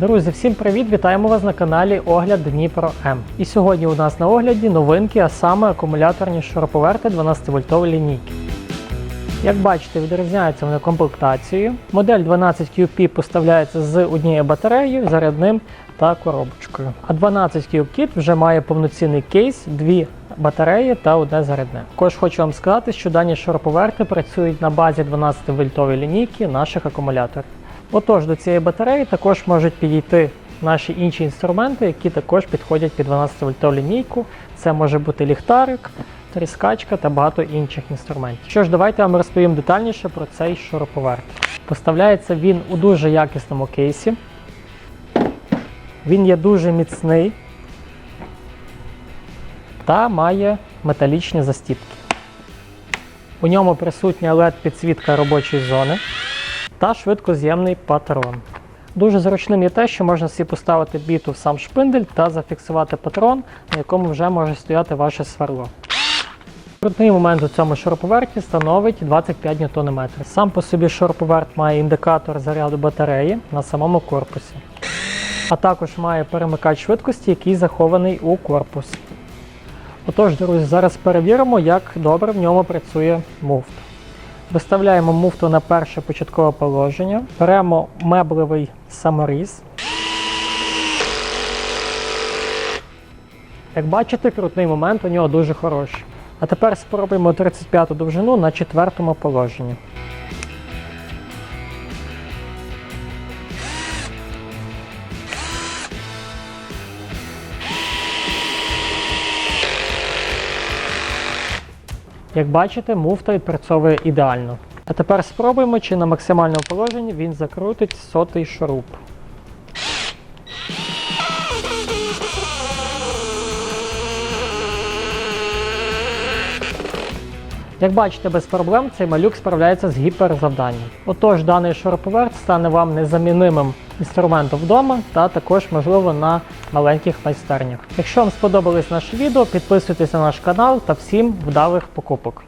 Друзі, всім привіт! Вітаємо вас на каналі Огляд Дніпро М. І сьогодні у нас на огляді новинки, а саме акумуляторні шуруповерти 12-вольтової лінійки. Як бачите, відрізняються вони комплектацією. Модель 12QP поставляється з однією батареєю, зарядним та коробочкою. А 12 Kit вже має повноцінний кейс, дві батареї та одне зарядне. Також хочу вам сказати, що дані шуруповерти працюють на базі 12-вольтової лінійки наших акумуляторів. Отож, до цієї батареї також можуть підійти наші інші інструменти, які також підходять під 12-вольтову лінійку. Це може бути ліхтарик, тріскачка та багато інших інструментів. Що ж, давайте вам розповім детальніше про цей шуруповерт. Поставляється він у дуже якісному кейсі. Він є дуже міцний та має металічні застіпки. У ньому присутня LED підсвітка робочої зони та швидкоз'ємний патрон. Дуже зручним є те, що можна собі поставити біту в сам шпиндель та зафіксувати патрон, на якому вже може стояти ваше сверло. Крутний момент у цьому шуруповерті становить 25 Нм. Сам по собі шуруповерт має індикатор заряду батареї на самому корпусі, а також має перемикач швидкості, який захований у корпусі. Отож, друзі, зараз перевіримо, як добре в ньому працює муфт. Виставляємо муфту на перше початкове положення, беремо меблевий саморіз. Як бачите, крутний момент у нього дуже хороший. А тепер спробуємо 35 довжину на четвертому положенні. Як бачите, муфта відпрацьовує ідеально. А тепер спробуємо, чи на максимальному положенні він закрутить сотий шуруп. Як бачите, без проблем цей малюк справляється з гіперзавданням. Отож, даний шуруповерт стане вам незамінимим інструментом вдома та також можливо на маленьких майстернях. Якщо вам сподобалось наше відео, підписуйтесь на наш канал та всім вдалих покупок.